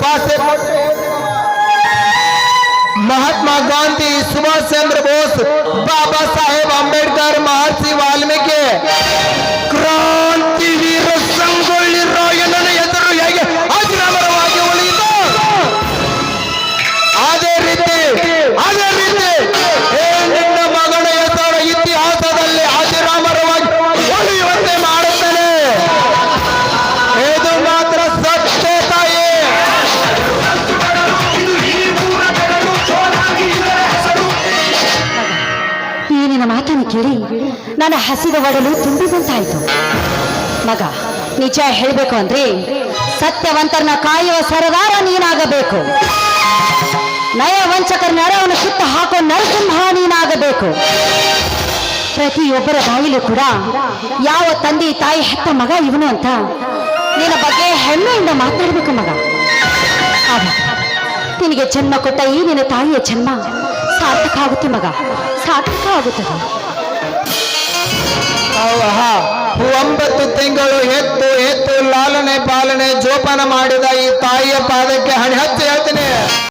कृपा से महात्मा गांधी सुभाष चंद्र बोस बाबा ಮಾತನ್ನು ಕೇಳಿ ನನ್ನ ಹಸಿದ ಒಡಲು ತುಂಬಿದಂತಾಯ್ತು. ಮಗ, ನಿಜ ಹೇಳಬೇಕು ಅಂದ್ರೆ ಸತ್ಯವಂತರನ್ನ ಕಾಯುವ ಸರದಾರ ನೀನಾಗಬೇಕು. ನಯ ವಂಚಕರ ನರವನ್ನು ಸುತ್ತ ಹಾಕೋ ನರಸಿಂಹ ನೀನಾಗಬೇಕು. ಪ್ರತಿಯೊಬ್ಬರ ಬಾಯಿಲು ಕೂಡ ಯಾವ ತಂದೆ ತಾಯಿ ಹೆತ್ತ ಮಗ ಇವನು ಅಂತ ನಿನ್ನ ಬಗ್ಗೆ ಹೆಮ್ಮೆಯಿಂದ ಮಾತಾಡಬೇಕು ಮಗ. ನಿನಗೆ ಜನ್ಮ ಕೊಟ್ಟ ಈ ನಿನ್ನ ತಾಯಿಯ ಜನ್ಮ ಸಾರ್ಥಕ ಆಗುತ್ತೆ ಮಗ. ಸಾರ್ಥಕ ಆಗುತ್ತದೆ ಒಂಬತ್ತು ತಿಂಗಳು ಎತ್ತು ಎತ್ತು, ಲಾಲನೆ, ಪಾಲನೆ, ಜೋಪಾನ ಮಾಡಿದ ಈ ತಾಯಿಯ ಪಾದಕ್ಕೆ ಹಣಿ ಹಚ್ಚಿ ಹೇಳ್ತೀನಿ.